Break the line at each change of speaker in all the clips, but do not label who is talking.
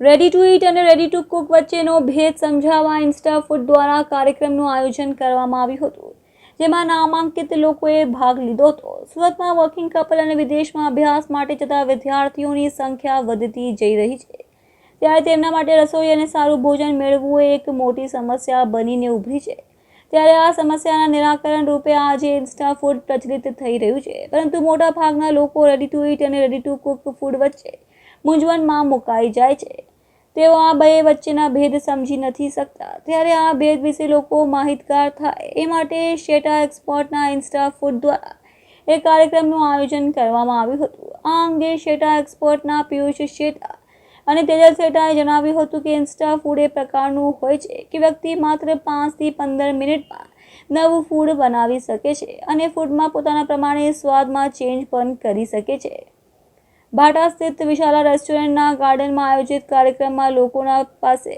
Ready to eat અને ready to cook વચ્ચેનો ભેદ સમજાવવા ઇન્સ્ટા ફૂડ દ્વારા કાર્યક્રમનું આયોજન કરવામાં આવ્યું હતું, જેમાં નામાંકિત લોકોએ ભાગ લીધો હતો. સુરતમાં વર્કિંગ કપલ અને વિદેશમાં અભ્યાસ માટે જતા વિદ્યાર્થીઓની સંખ્યા વધતી જઈ રહી છે. ત્યારે તેમના માટે રસોઈ અને સારું ભોજન મેળવવું એ એક મોટી સમસ્યા બનીને ઊભી છે. ત્યારે આ સમસ્યાના નિરાકરણ રૂપે આજે ઇન્સ્ટા ફૂડ પ્રચલિત થઈ રહ્યું છે. પરંતુ મોટાભાગના લોકો રેડી ટુ ઇટ અને રેડી ટુ કુક ફૂડ વચ્ચે મૂંઝવણમાં મુકાઈ જાય છે. તેઓ આ બે વચ્ચેના ભેદ સમજી નથી શકતા. ત્યારે આ ભેદ વિશે લોકો માહિતગાર થાય. એ માટે શેટા એક્સપર્ટના ઇન્સ્ટા ફૂડ દ્વારા એક કાર્યક્રમનું આયોજન કરવામાં આવ્યું હતું. આ અંગે શેટા એક્સપર્ટના પિયુષ શેઠા અને તેજલ શેટાએ જણાવ્યું હતું કે ઇન્સ્ટા ફૂડ એ પ્રકારનું હોય છે કે વ્યક્તિ માત્ર પાંચથી પંદર મિનિટમાં નવું ફૂડ બનાવી શકે છે અને ફૂડમાં પોતાના પ્રમાણે સ્વાદમાં ચેન્જ પણ કરી શકે છે. ભાટા સ્થિત વિશાલા રેસ્ટોરન્ટના ગાર્ડનમાં આયોજિત કાર્યક્રમમાં લોકોના પાસે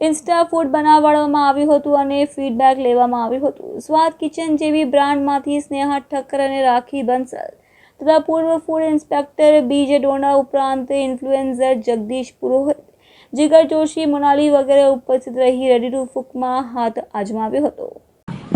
ઇન્સ્ટા ફૂડ બનાવવામાં આવ્યું હતું અને ફીડબેક લેવામાં આવ્યું હતું. સ્વાદ કિચન જેવી બ્રાન્ડમાંથી સ્નેહા ઠક્કર અને રાખી બંસલ તથા પૂર્વ ફૂડ ઇન્સ્પેક્ટર બીજે ડોના ઉપરાંત ઇન્ફ્લુએન્ઝર જગદીશ પુરોહિત, જીગર જોશી, મોનાલી વગેરે ઉપસ્થિત રહી રેડી ટુ ફૂકમાં હાથ આજમાવ્યો હતો.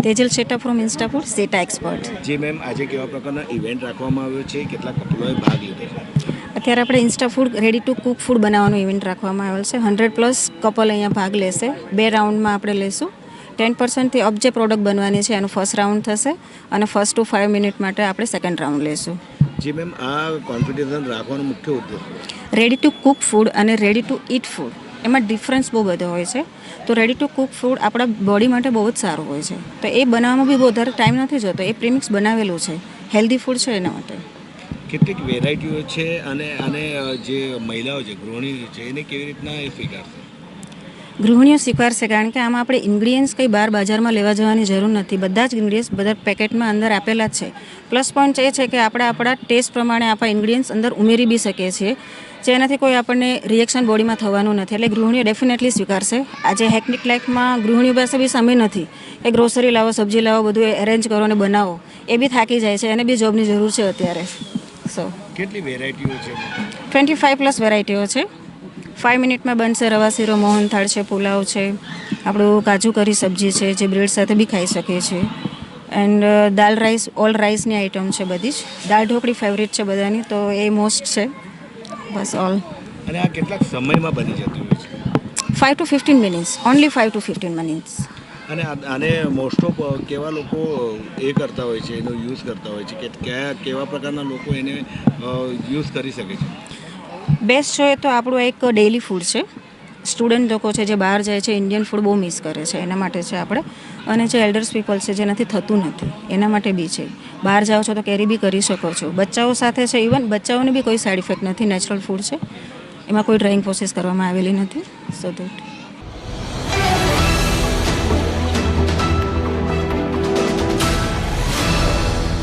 Tejal Sheta from Instafood Sheta expert
ji ma'am આજે કેવા પ્રકારના ઇવેન્ટ રાખવામાં આવ્યો છે? કેટલા કપલોએ ભાગ લીધો છે?
અત્યારે આપણે Insta food ready to cook food બનાવવાનો ઇવેન્ટ રાખવામાં આવેલ છે. હંડ્રેડ પ્લસ કપલ અહીંયા ભાગ લેશે. બે રાઉન્ડમાં આપણે લેશું. ટેન પર્સન્ટથી અપ જે પ્રોડક્ટ બનવાની છે એનું ફર્સ્ટ રાઉન્ડ થશે અને ફર્સ્ટ ટુ ફાઇવ મિનિટ માટે આપણે સેકન્ડ રાઉન્ડ લેશું.
જી મેમ આ કોમ્પિટિશન રાખવાનો મુખ્ય ઉદ્દેશ
રેડી ટુ કુક ફૂડ અને રેડી ટુ ઇટ ફૂડ એમાં ડિફરન્સ બહુ બધો હોય છે. તો રેડી ટુ કુક ફૂડ આપણા બોડી માટે બહુ જ સારું હોય છે. તો એ બનાવવામાં બી બહુ વધારે ટાઈમ નથી જતો. એ પ્રીમિક્સ બનાવેલું છે. હેલ્ધી ફૂડ છે એના માટે.
કેટલીક વેરાયટીઓ છે અને અને જે મહિલાઓ છે ગૃહિણી છે એને કેવી રીતના એ સ્વીકારશે?
ગૃહિણીઓ સ્વીકારશે કારણ કે આમાં આપણે ઇન્ગ્રીડિયન્ટ્સ કંઈ બહાર બજારમાં લેવા જવાની જરૂર નથી. બધા જ ઇન્ગ્રીડિયન્ટ્સ બધા પેકેટમાં અંદર આપેલા જ છે. પ્લસ પોઈન્ટ એ છે કે આપણે આપણા ટેસ્ટ પ્રમાણે આપણા ઇન્ગ્રીડિયન્ટ્સ અંદર ઉમેરી બી શકીએ છીએ. જેનાથી કોઈ આપણને રિએક્શન બોડીમાં થવાનું નથી. એટલે ગૃહિણીઓ ડેફિનેટલી સ્વીકારશે. આજે હેકનિક લાઈફમાં ગૃહિણીઓ પાસે બી સમય નથી એ ગ્રોસરી લાવો સબ્જી લાવો બધું એરેન્જ કરો અને બનાવો. એ બી થાકી જાય છે એને બી જોબની જરૂર છે અત્યારે. સો
કેટલી વેરાયટીઓ છે?
ટ્વેન્ટી ફાઇવ પ્લસ વેરાયટીઓ છે ફાઇવ મિનિટમાં બનશે રવા શીરો મોહનથાળ છે પુલાવ છે. આપણું કાજુ કરી સબ્જી છે જે બ્રેડ સાથે બી ખાઈ શકીએ છીએ. એન્ડ દાલ રાઈસ ઓલ રાઈસની આઇટમ છે બધી જ. દાળ ઢોકળી ફેવરિટ છે બધાની તો એ મોસ્ટ છે. બસ ઓલ
અને આ કેટલાક સમયમાં બની જતી હોય છે?
Five to fifteen minutes only five to fifteen minutes
અને આને મોસ્ટ ઓફ કેવા લોકો એ કરતા હોય છે એનો યુઝ કરતા હોય છે? કે કયા કેવા પ્રકારના લોકો એને યુઝ કરી શકે છે?
બેસ્ટ જોઈએ તો આપણું એક ડેઇલી ફૂડ છે. સ્ટુડન્ટ લોકો છે જે બહાર જાય છે ઇન્ડિયન ફૂડ બહુ મિસ કરે છે. એના માટે છે આપણે, અને જે એલ્ડર્સ પીપલ છે જેનાથી થતું નથી, એના માટે બી છે. બહાર જાઓ છો તો કેરી બી કરી શકો છો. બચ્ચાઓ સાથે છે ઇવન બચ્ચાઓને બી કોઈ સાઇડ ઇફેક્ટ નથી. નેચરલ ફૂડ છે. એમાં કોઈ ડ્રાઇંગ પ્રોસેસ કરવામાં આવેલી નથી. So that